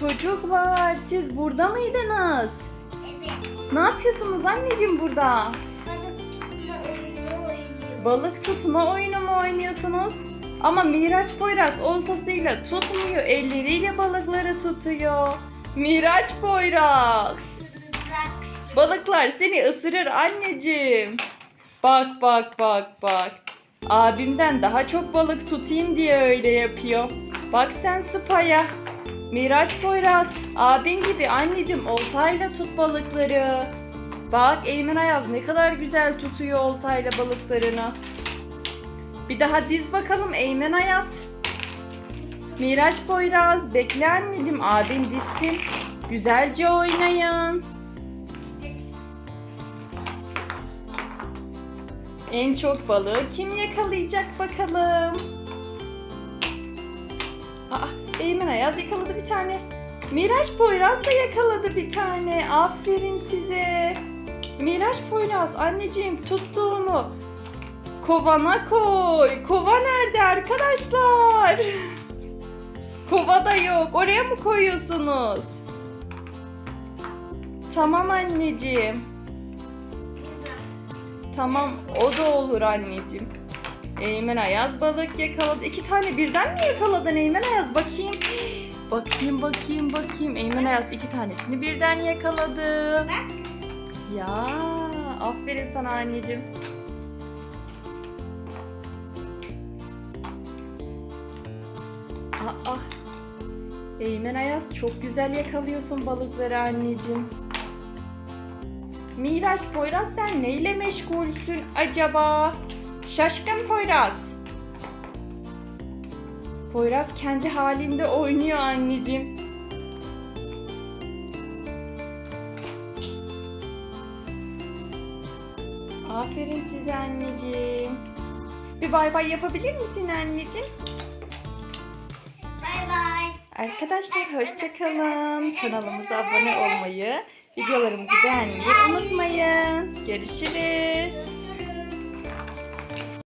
çocuklar siz burada mıydınız? Evet. Ne yapıyorsunuz anneciğim burada? Balık tutma oyunu mu oynuyorsunuz? Ama Miraç Poyraz oltasıyla tutmuyor, elleriyle balıkları tutuyor. Miraç Poyraz. Balıklar seni ısırır anneciğim. Bak bak bak bak. Abimden daha çok balık tutayım diye öyle yapıyor. Bak sen Spa'ya. Miraç Poyraz, abin gibi anneciğim oltayla tut balıkları. Bak Eymen Ayaz ne kadar güzel tutuyor oltayla balıklarını. Bir daha diz bakalım Eymen Ayaz. Miraç Poyraz, bekle anneciğim abin dizsin. Güzelce oynayın. En çok balığı kim yakalayacak bakalım? Aa, Eymen Ayaz yakaladı bir tane. Miraç Poyraz da yakaladı bir tane. Aferin size. Miraç Poyraz anneciğim tuttuğunu kovana koy. Kova nerede arkadaşlar? Kova da yok. Oraya mı koyuyorsunuz? Tamam anneciğim. Tamam o da olur anneciğim. Eymen Ayaz balık yakaladı. İki tane birden mi yakaladın Eymen Ayaz? Bakayım. Bakayım bakayım bakayım. Eymen Ayaz iki tanesini birden yakaladı. Ya aferin sana anneciğim. Aa, Eymen Ayaz çok güzel yakalıyorsun balıkları anneciğim. Miraç Poyraz sen neyle meşgulsün acaba? Şaşkın Poyraz. Poyraz kendi halinde oynuyor anneciğim. Aferin size anneciğim. Bir bay bay yapabilir misin anneciğim? Bay bay. Arkadaşlar hoşçakalın. Kanalımıza abone olmayı, videolarımızı beğenmeyi unutmayın. Görüşürüz.